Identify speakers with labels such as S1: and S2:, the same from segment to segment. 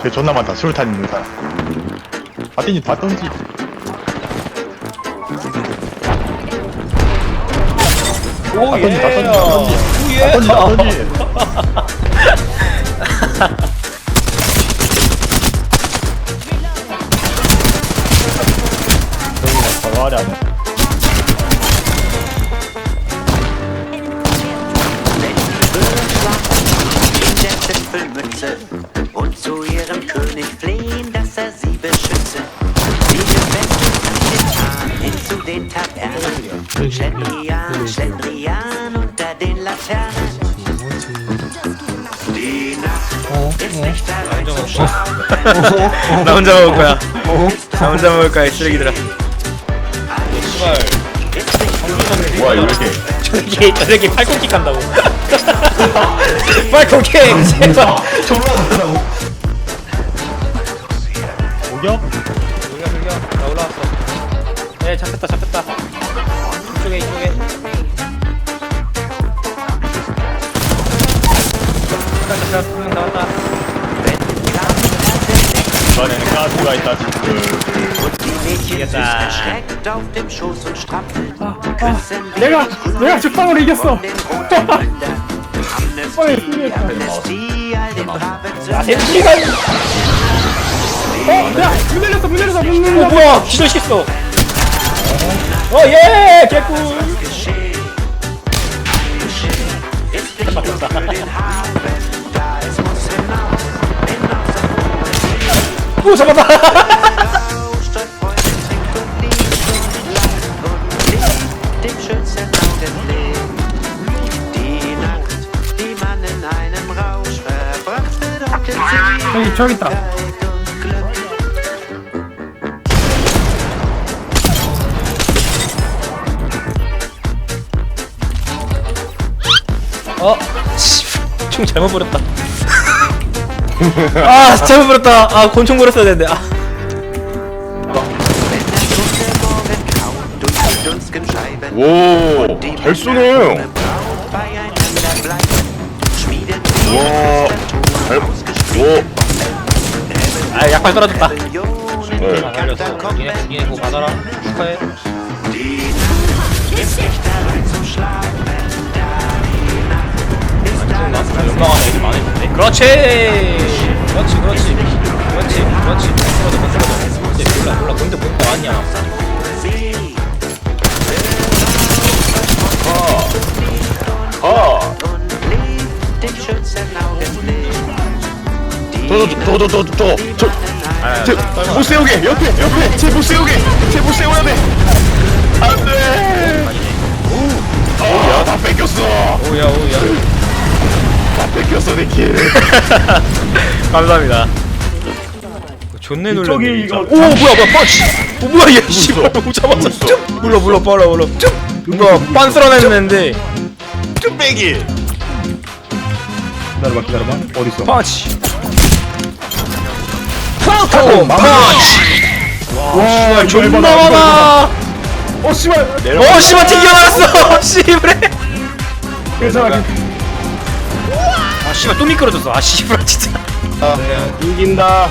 S1: 걔 존나 많다 술탄 있는 사람 바띠니 다 던지.
S2: 오
S1: 던지, 다 던지, 다 던지.
S2: 오예.
S1: 다 던지 다 던지. 바로 아래 아니야
S3: Schlendrian, Schlendrian unter den Laternen. Die Nacht ist nicht allein zu schauen.
S4: 나 혼자 먹을 거야. 나 혼자 먹을 거야, 이 쓰레기들아.
S1: 뭐야 이거 왜 이렇게
S4: 저기, 저기 팔꿈킥 한다고. 팔꿈킥! 제발.
S1: 졸라 잘한다고 오겨?
S4: 돌려, 돌려. 나 올라왔어. 네, 잡혔다, 잡혔다. 이쪽에, 이쪽에. 나왔다.
S1: 이번에는 가스가 있다 지금
S4: ah.
S3: wie
S1: 내가 내가 적당으로 이겼어
S4: 아. 대피가!
S1: 어! 야! 문 열렸어 문 열렸어 문
S4: 어,
S1: 열렸어
S4: 뭐야! 기절시켰어! 어, 예! 개꿀!
S3: Hinaus auf
S4: 오, 잡았다!
S1: 저기 저기 있다
S4: 총 잘못 버렸다. 아, 잘못 버렸다. 아, 권총 버렸어야 되는데. 아.
S5: 오, 잘 쏘네. 와, 잘, 오,
S4: 아, 약발 떨어졌다.
S5: 네.
S3: in Katakomben.
S4: 니네, 니네 그거 받아라. 축하해. 그렇지! 그렇지, 그렇지. 그렇지, 그렇지. 쓰러져, 쓰러져. 이제 몰라, 몰라. 근데 뭔가 아니야.
S3: Sie
S5: 아,
S3: und lebt dem schönsten Augenblick.
S5: 저, 저, 저, 저, 저, 저, 저, 못 세우게, 옆에, 옆에, 쟤못 세우게, 쟤못 세워야 돼. 안 돼. 길.
S4: 감사합니다. 존내 놀랐네.
S1: 이쪽이
S4: 진짜.
S1: 이거-
S4: 오, 뭐야, 뭐야, 펀치! 오, 뭐야, 얘, 씨발. 못 잡았어. 쭉! 물러, 물러, 빨라, 물러. 쭉! 뭐야, 빤 쓸어냈는데.
S5: 뚝배기.
S1: 기다려봐 기다려봐 어딨어
S4: 펀치! 카운터! 펀치!
S1: 와
S4: 존나 많아!
S1: 어 씨발
S4: 어, 씨발, 튕겨나갔어! 씨발!
S1: 괜찮아
S4: 아, 씨발, 또 미끄러졌어. 아, 씨발, 진짜.
S1: 이긴다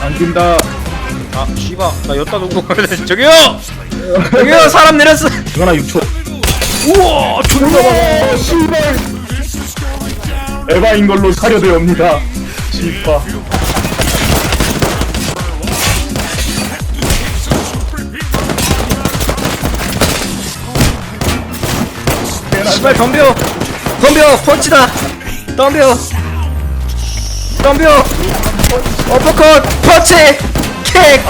S1: 안 긴다
S4: 아, 씨발, 나 여따 놓고. 저기요! 저기요, 사람 내렸어!
S1: 이거나 6초
S4: 우와, 존나 많아!
S1: 오 씨발 에바인 걸로 사려되옵니다 씨발
S4: 씨발, 덤벼! 덤벼! 펀치다! 덤벼! 덤벼! 어퍼컷! 펀치! 킥!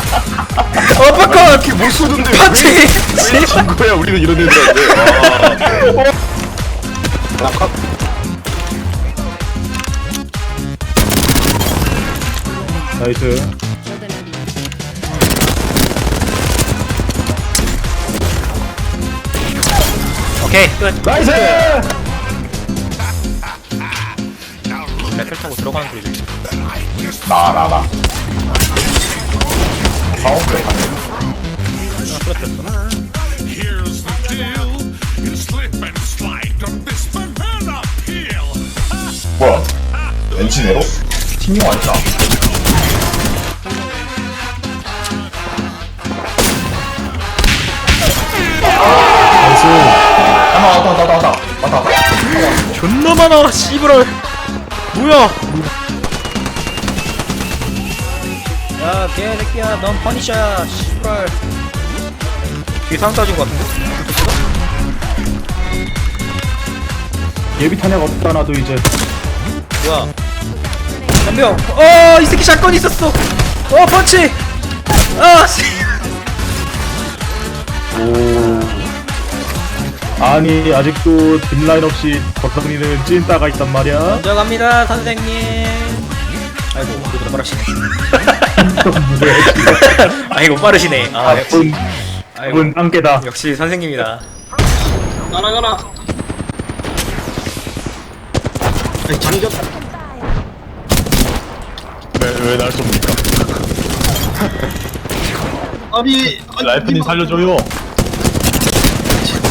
S4: 어퍼컷!
S5: 못 쏘던데.
S4: 펀치!
S5: 왜진 거야? 우리는 이런 애들한테. 아.
S1: 나이스
S4: 오케이, 끝.
S1: 나이스
S4: 맥클 타고 들어가는 소리 들리지
S1: 나나 나. 가운데
S6: 가네. 아, 하나 쓰러뜨렸어
S1: 뭐야? 엔지네로? 팀용 아니다. 나이스 하나 왔다 왔다 왔다 나왔다
S4: 존나 많아 씨부럴 뭐야? 야 개새끼야 넌 퍼니셔야 씨부럴 뒤에 사람 따진 것 같은데?
S1: 예비 탄약 없다 나도 이제.
S4: 뭐야? 한명. 어이 새끼 샷건 있었어. 어 펀치. 아 씨.
S1: 아니 아직도 뒷라인 없이 걷다니는 찐따가 있단 말이야.
S4: 먼저 갑니다 선생님. 아이고 이거 빠르시네. 아이고 빠르시네. 아 역시.
S1: 문,
S4: 아이고
S1: 문 땅깨다.
S4: 역시 선생님이다.
S2: 날아가라. 아니 장전
S1: 왜왜 날 쏩니까?
S2: 아니 아니,
S1: 라이프님 살려줘요.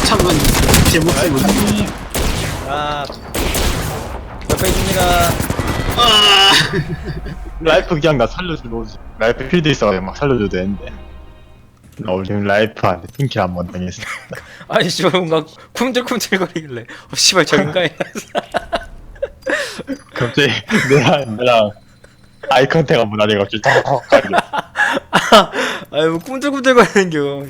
S2: 잠깐 제 목숨을
S4: 아. 옆에 있습니다.
S2: 아.
S1: 라이프 그냥 나 오지 라이프 필드 있어가지고 막 살려줘도 되는데. 나 오늘 지금 라이프한테 팀킬 한 번 당했어.
S4: 아니 씨발 뭔가 쿵틀쿵틀거리길래. 어 씨발 저긴가
S1: 갑자기 내랑 내랑 아이 컨택 한번 하니 갑자기 턱 가리고
S4: 아유 뭐 꿈틀꿈틀거리는 겨